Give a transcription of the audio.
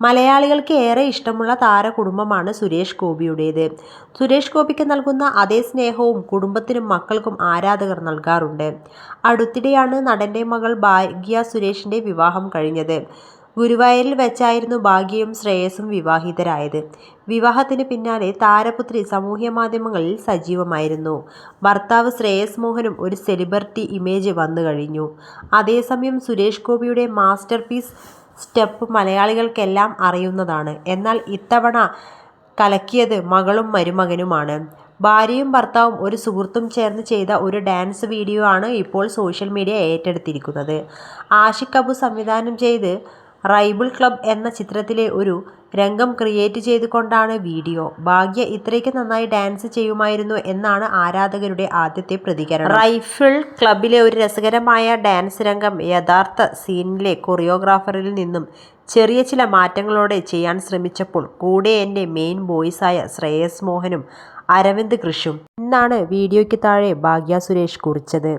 മലയാളികൾക്ക് ഏറെ ഇഷ്ടമുള്ള താരകുടുംബമാണ് സുരേഷ് ഗോപിയുടേത്. സുരേഷ് ഗോപിക്ക് നൽകുന്ന അതേ സ്നേഹവും കുടുംബത്തിനും മക്കൾക്കും ആരാധകർ നൽകാറുണ്ട്. അടുത്തിടെയാണ് നടന്റെ മകൾ ഭാഗ്യ സുരേഷിന്റെ വിവാഹം കഴിഞ്ഞത്. ഗുരുവായൂരിൽ വെച്ചായിരുന്നു ഭാഗ്യയും ശ്രേയസും വിവാഹിതരായത്. വിവാഹത്തിന് പിന്നാലെ താരപുത്രി സാമൂഹ്യ മാധ്യമങ്ങളിൽ സജീവമായിരുന്നു. ഭർത്താവ് ശ്രേയസ് മോഹനും ഒരു സെലിബ്രിറ്റി ഇമേജ് വന്നു കഴിഞ്ഞു അതേസമയം സുരേഷ് ഗോപിയുടെ മാസ്റ്റർ പീസ് സ്റ്റെപ്പ് മലയാളികൾക്കെല്ലാം അറിയുന്നതാണ്. എന്നാൽ ഇത്തവണ കലക്കിയത് മകളും മരുമകനുമാണ്. ഭാര്യയും ഭർത്താവും ഒരു സുഹൃത്തും ചേർന്ന് ചെയ്ത ഒരു ഡാൻസ് വീഡിയോ ആണ് ഇപ്പോൾ സോഷ്യൽ മീഡിയ ഏറ്റെടുത്തിരിക്കുന്നത്. ആഷിഖ് അബു സംവിധാനം ചെയ്ത് റൈബിൾ ക്ലബ് എന്ന ചിത്രത്തിലെ ഒരു രംഗം ക്രിയേറ്റ് ചെയ്തുകൊണ്ടാണ് വീഡിയോ. ഭാഗ്യ ഇത്രയ്ക്ക് നന്നായി ഡാൻസ് ചെയ്യുമായിരുന്നു എന്നാണ് ആരാധകരുടെ ആദ്യത്തെ പ്രതികരണം. റൈഫിൾ ക്ലബിലെ ഒരു രസകരമായ ഡാൻസ് രംഗം യഥാർത്ഥ സീനിലെ കൊറിയോഗ്രാഫറിൽ നിന്നും ചെറിയ ചില മാറ്റങ്ങളോടെ ചെയ്യാൻ ശ്രമിച്ചപ്പോൾ കൂടെ എന്റെ മെയിൻ ബോയ്സായ ശ്രേയസ് മോഹനും അരവിന്ദ് കൃഷും. എന്നാണ് വീഡിയോയ്ക്ക് താഴെ ഭാഗ്യ സുരേഷ് കുറിച്ചത്.